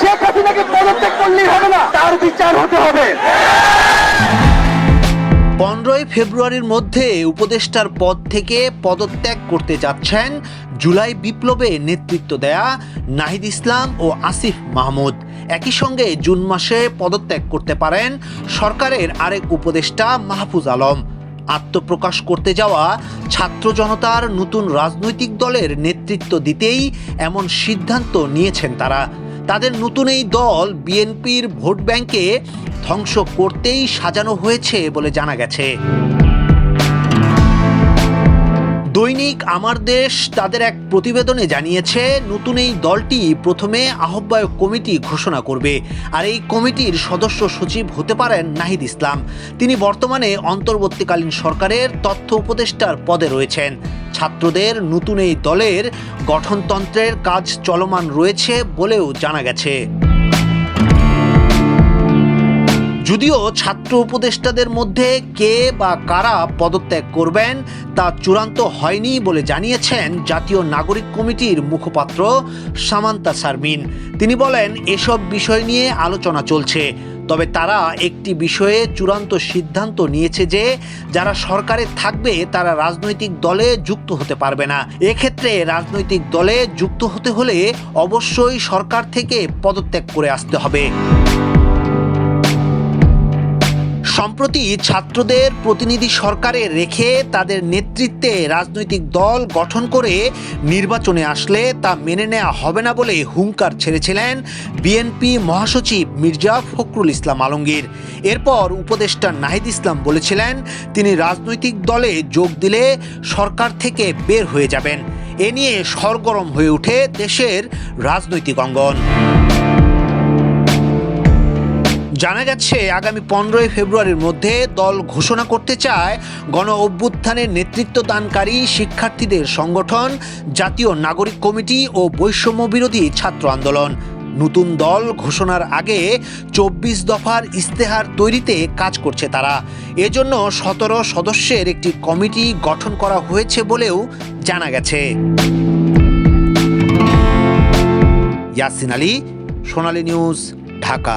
শেখ হাসিনাকে পদত্যাগ করলেই হবে না তার বিচার হতে হবে। পনেরোই ফেব্রুয়ারির মধ্যে উপদেষ্টার পদ থেকে পদত্যাগ করতে যাচ্ছেন জুলাই বিপ্লবে নেতৃত্ব দেয়া নাহিদ ইসলাম ও আসিফ মাহমুদ। একই সঙ্গে জুন মাসে পদত্যাগ করতে পারেন সরকারের আরেক উপদেষ্টা মাহফুজ আলম। আত্মপ্রকাশ করতে যাওয়া ছাত্র জনতার নতুন রাজনৈতিক দলের নেতৃত্ব দিতেই এমন সিদ্ধান্ত নিয়েছেন তারা। তাদের নতুন এই দল বিএনপির ভোট ব্যাংকে ধ্বংস করতেই সাজানো হয়েছে বলে জানা গেছে। দৈনিক আমার দেশ তাদের এক প্রতিবেদনে জানিয়েছে, নতুন এই দলটি প্রথমে আহ্বায়ক কমিটি ঘোষণা করবে। আর এই কমিটির সদস্য সচিব হতে পারেন নাহিদ ইসলাম। তিনি বর্তমানে অন্তর্বর্তীকালীন সরকারের তথ্য উপদেষ্টার পদে রয়েছেন। ছাত্রদের নতুন এই দলের গঠনতন্ত্রের কাজ চলমান রয়েছে বলেও জানা গেছে। যদিও ছাত্র উপদেষ্টাদের মধ্যে কে বা কারা পদত্যাগ করবেন তা চূড়ান্ত হয়নি বলে জানিয়েছেন জাতীয় নাগরিক কমিটির মুখপাত্র সামান্তা শারমিন তিনি বলেন, এসব বিষয় নিয়ে আলোচনা চলছে, তবে তারা একটি বিষয়ে চূড়ান্ত সিদ্ধান্ত নিয়েছে যে যারা সরকারে থাকবে, তারা রাজনৈতিক দলে যুক্ত হতে পারবে না। এক্ষেত্রে রাজনৈতিক দলে যুক্ত হতে হলে অবশ্যই সরকার থেকে পদত্যাগ করে আসতে হবে। সম্প্রতি ছাত্রদের প্রতিনিধি সরকারে রেখে তাদের নেতৃত্বে রাজনৈতিক দল গঠন করে নির্বাচনে আসলে তা মেনে নেওয়া হবে না বলে হুঙ্কার ছেড়েছিলেন বিএনপি মহাসচিব মির্জা ফখরুল ইসলাম আলমগীর। এরপর উপদেষ্টা নাহিদ ইসলাম বলেছিলেন, তিনি রাজনৈতিক দলে যোগ দিলে সরকার থেকে বের হয়ে যাবেন। এ নিয়ে সরগরম হয়ে ওঠে দেশের রাজনৈতিক অঙ্গন। জানা যাচ্ছে, আগামী পনেরোই ফেব্রুয়ারির মধ্যে দল ঘোষণা করতে চায় গণ অভ্যুত্থানের নেতৃত্ব দানকারী শিক্ষার্থীদের সংগঠন, জাতীয় নাগরিক কমিটি ও বৈষম্য বিরোধী ছাত্র আন্দোলন। নতুন দল ঘোষণার আগে চব্বিশ দফার ইস্তেহার তৈরিতে কাজ করছে তারা। এজন্য সতেরো সদস্যের একটি কমিটি গঠন করা হয়েছে বলেও জানা গেছে। ইয়াসিন আলী, সোনালী নিউজ, ঢাকা।